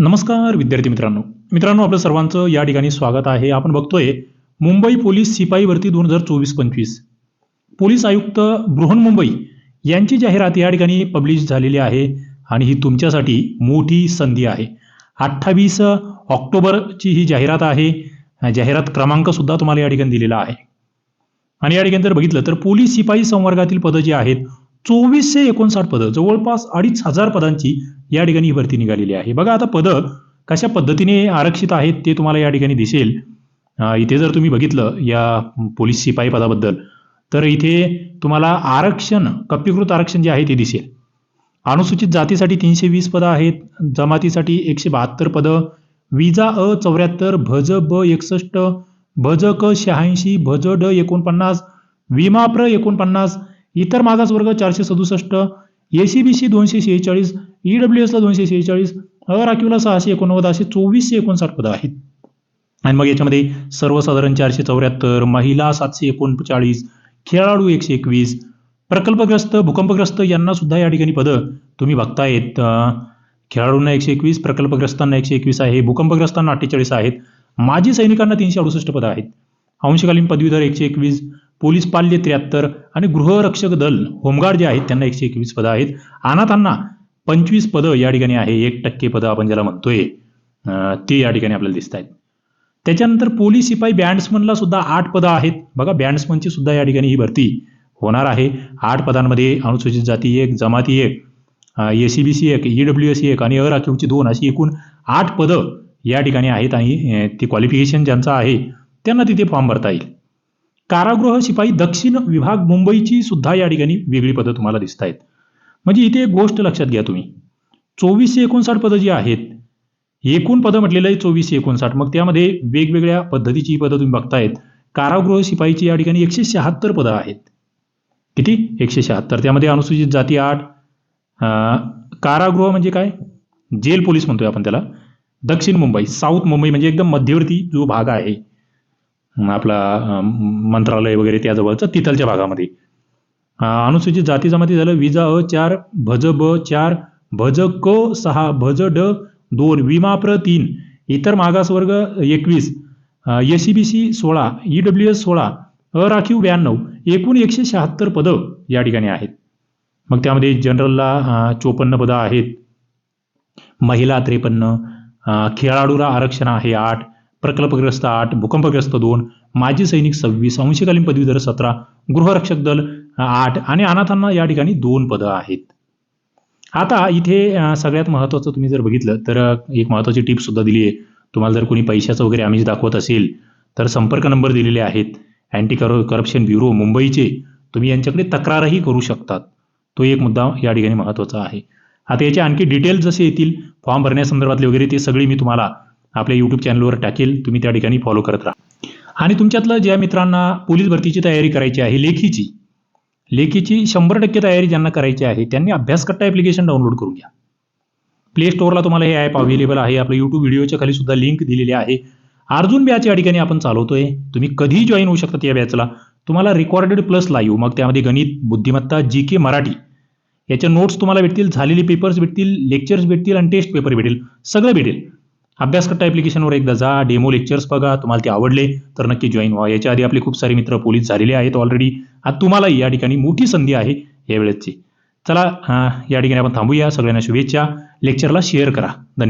नमस्कार विद्यार्थी मित्रांनो. मित्रांनो आपलं सर्वांचं या ठिकाणी स्वागत आहे. आपण बघतोय मुंबई पोलीस शिपाई भरती दोन हजार चोवीस पंचवीस. पोलीस आयुक्त बृहन्मुंबई यांची जाहिरात या ठिकाणी पब्लिश झालेली आहे आणि ही तुमच्यासाठी मोठी संधी आहे. अठ्ठावीस ऑक्टोबरची ही जाहिरात आहे. जाहिरात क्रमांक सुद्धा तुम्हाला या ठिकाणी दिलेला आहे. आणि या ठिकाणी जर बघितलं तर पोलीस शिपाई संवर्गातील पदं जी आहेत चोवीसशे एकोणसाठ पदं जवळपास अडीच हजार पदांची या ठिकाणी ही भरती निघालेली आहे. बघा आता पदं कशा पद्धतीने आरक्षित आहेत ते तुम्हाला या ठिकाणी दिसेल. इथे जर तुम्ही बघितलं या पोलीस शिपाई पदाबद्दल तर इथे तुम्हाला आरक्षण कप्पीकृत आरक्षण जे आहे ते दिसेल. अनुसूचित जातीसाठी तीनशे वीस पदं आहेत जमातीसाठी एकशे बहात्तर पदं विजा अ चौऱ्याहत्तर भज ब एकसष्ट भज क शहाऐंशी भज ड एकोणपन्नास विमा प्र एकोणपन्नास इतर मागासवर्ग चारशे सदुसष्ट एसीबीसी दोनशे शेहेचाळीस ईडब्ल्यू एसला दोनशे शेहेचाळीस अराखीवला सहाशे एकोणनव्वद असे चोवीसशे एकोणसाठ पदं आहेत. आणि मग याच्यामध्ये सर्वसाधारण चारशे चौऱ्याहत्तर महिला सातशे एकोणचाळीस खेळाडू एकशे एकवीस प्रकल्पग्रस्त भूकंपग्रस्त यांना सुद्धा या ठिकाणी पदं तुम्ही बघतायत. खेळाडूंना एकशे एकवीस प्रकल्पग्रस्तांना एकशे एकवीस आहे भूकंपग्रस्तांना अठ्ठेचाळीस आहेत माजी सैनिकांना तीनशे अडुसष्ट पदं आहेत. अंशकालीन पदवीधर एकशे एकवीस पोलीस पाल्य त्र्याहत्तर आणि गृहरक्षक दल होमगार्ड जे आहेत त्यांना एकशे एकवीस पदं आहेत. अनाथांना पंचवीस पदं या ठिकाणी आहे. एक टक्के पदं आपण ज्याला म्हणतोय ते या ठिकाणी आपल्याला दिसत आहेत. त्याच्यानंतर पोलीस शिपाई बँड्समनला सुद्धा आठ पदं आहेत. बघा बँड्समनची सुद्धा या ठिकाणी ही भरती होणार आहे. आठ पदांमध्ये अनुसूचित जाती एक जमाती एक ए सी बी सी एक ई डब्ल्यू एस एक आणि अराखीवची दोन अशी एकूण आठ पदं या ठिकाणी आहेत आणि ते ती क्वालिफिकेशन ज्यांचं आहे त्यांना तिथे फॉर्म भरता येईल. कारागृह शिपाई दक्षिण विभाग मुंबईची सुद्धा या ठिकाणी वेगळी पदं तुम्हाला दिसत आहेत म्हणजे इथे एक गोष्ट लक्षात घ्या तुम्ही. चोवीसशे एकोणसाठ पदं जी आहेत एकूण पदं म्हटलेलं आहे चोवीसशे एकोणसाठ. मग त्यामध्ये वेगवेगळ्या पद्धतीची पदं तुम्ही बघतायत. कारागृह शिपाईची या ठिकाणी एकशे शहात्तर पदं आहेत. किती? एकशे शहात्तर. त्यामध्ये अनुसूचित जाती आठ. कारागृह म्हणजे काय? जेल पोलीस म्हणतोय आपण त्याला. दक्षिण मुंबई साऊथ मुंबई म्हणजे एकदम मध्यवर्ती जो भाग आहे. आपला मंत्रालय वगैरे त्याजवळचं तिथलच्या भागामध्ये. अनुसूचित जाती जमाती झालं विजा अ चार भज ब चार भज क सहा भज ड दोन विमा प्र तीन इतर मागासवर्ग एकवीस एस सी बी सी सोळा ई डब्ल्यू एस सोळा अराखीव ब्याण्णव एकूण एकशे शहात्तर पदं या ठिकाणी आहेत. मग त्यामध्ये जनरलला चोपन्न पदं आहेत. महिला त्रेपन्न खेळाडूला आरक्षण आहे आठ प्रकल्पग्रस्त आठ भूकंपग्रस्त दोन माजी सैनिक सव्वीस अंशकालीन पदवीधर सतरा गृहरक्षक दल आठ आणि अनाथांना या ठिकाणी दोन पदं आहेत. आता इथे सगळ्यात महत्त्वाचं तुम्ही जर बघितलं तर एक महत्त्वाची टिप सुद्धा दिली आहे. तुम्हाला जर कोणी पैशाचं वगैरे आम्ही दाखवत असेल तर संपर्क नंबर दिलेले आहेत. अँटी कर करप्शन ब्युरो मुंबईचे. तुम्ही यांच्याकडे तक्रारही करू शकतात. तो एक मुद्दा या ठिकाणी महत्त्वाचा आहे. आता याचे आणखी डिटेल्स जसे येतील फॉर्म भरण्यासंदर्भातले वगैरे ते सगळी मी तुम्हाला आपल्या यूट्यूब चॅनलवर टाकेल. तुम्ही त्या ठिकाणी फॉलो करत राहा. आणि तुमच्यातलं ज्या मित्रांना पोलीस भरतीची तयारी करायची आहे लेखीची लेखीची शंभर टक्के तयारी ज्यांना करायची आहे त्यांनी अभ्यासकट्टा ॲप्लिकेशन डाउनलोड करून घ्या. प्ले स्टोअरला तुम्हाला हे ॲप अवेलेबल आहे. आपल्या यूट्यूब व्हिडिओच्या खाली सुद्धा लिंक दिलेली आहे. अर्जुन बॅच या ठिकाणी आपण चालवतोय. तुम्ही कधीही जॉईन होऊ शकतात या बॅचला तुम्हाला रेकॉर्डेड प्लस लाईव्ह मग त्यामध्ये गणित बुद्धिमत्ता जी के मराठी याच्या नोट्स तुम्हाला भेटतील झालेले पेपर्स भेटतील लेक्चर्स भेटतील आणि टेस्ट पेपर भेटेल. सगळं भेटेल. अभ्यासकट्टा ॲप्लिकेशनवर एकदा जा डेमो लेक्चर्स बघा तुम्हाला ते आवडले तर नक्की जॉईन व्हा. याच्या आधी आपले खूप सारे मित्र पोलीस झालेले आहेत ऑलरेडी आता तुम्हालाही या ठिकाणी मोठी संधी आहे यावेळेसची. चला या ठिकाणी आपण थांबूया. सगळ्यांना शुभेच्छा. लेक्चरला शेअर करा. धन्यवाद.